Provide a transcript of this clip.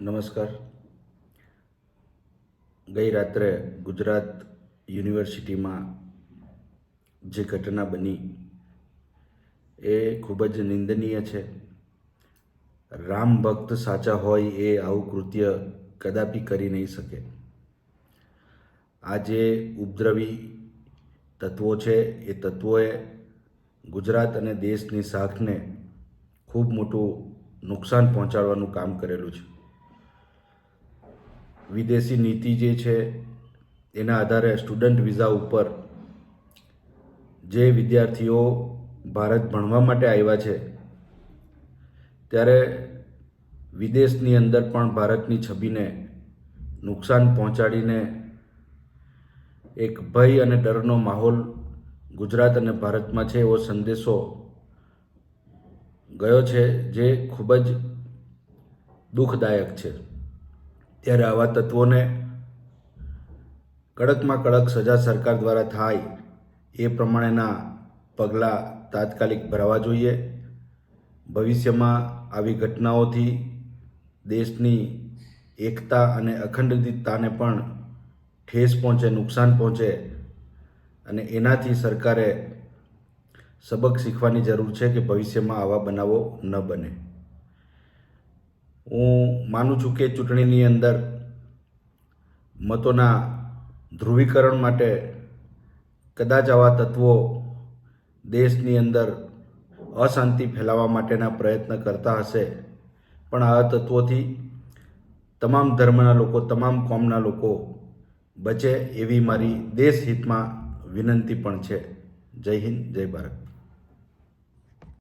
નમસ્કાર. ગઈ રાત્રે ગુજરાત યુનિવર્સિટીમાં જે ઘટના બની એ ખૂબ જ નિંદનીય છે. રામ ભક્ત સાચા હોય એ આવું કૃત્ય કદાપી કરી નહીં શકે. આ જે ઉપદ્રવી તત્વો છે એ તત્વોએ ગુજરાત અને દેશની શાખને ખૂબ મોટું નુકસાન પહોંચાડવાનું કામ કરેલું છે. વિદેશી નીતિ જે છે, એના આધારે સ્ટુડન્ટ વિઝા ઉપર જે વિદ્યાર્થીઓ ભારત ભણવા માટે આવ્યા છે, ત્યારે વિદેશની અંદર પણ ભારતની છબીને નુકસાન પહોંચાડીને એક ભય અને ડરનો માહોલ ગુજરાત અને ભારતમાં છે એવો સંદેશો ગયો છે, જે ખૂબ જ દુઃખદાયક છે. ત્યારે આવા તત્વોને કડકમાં કડક સજા સરકાર દ્વારા થાય એ પ્રમાણેના પગલાં તાત્કાલિક ભરવા જોઈએ. ભવિષ્યમાં આવી ઘટનાઓથી દેશની એકતા અને અખંડિતતાને પણ ઠેસ પહોંચે, નુકસાન પહોંચે અને એનાથી સરકારે સબક શીખવાની જરૂર છે કે ભવિષ્યમાં આવા બનાવો ન બને. હું માનું છું કે ચૂંટણીની અંદર મતોના ધ્રુવીકરણ માટે કદાચ આવા તત્વો દેશની અંદર અશાંતિ ફેલાવવા માટેના પ્રયત્ન કરતા હશે. પણ આ તત્વોથી તમામ ધર્મના લોકો, તમામ કોમના લોકો બચે એવી મારી દેશ હિતમાં વિનંતી પણ છે. જય હિન્દ, જય ભારત.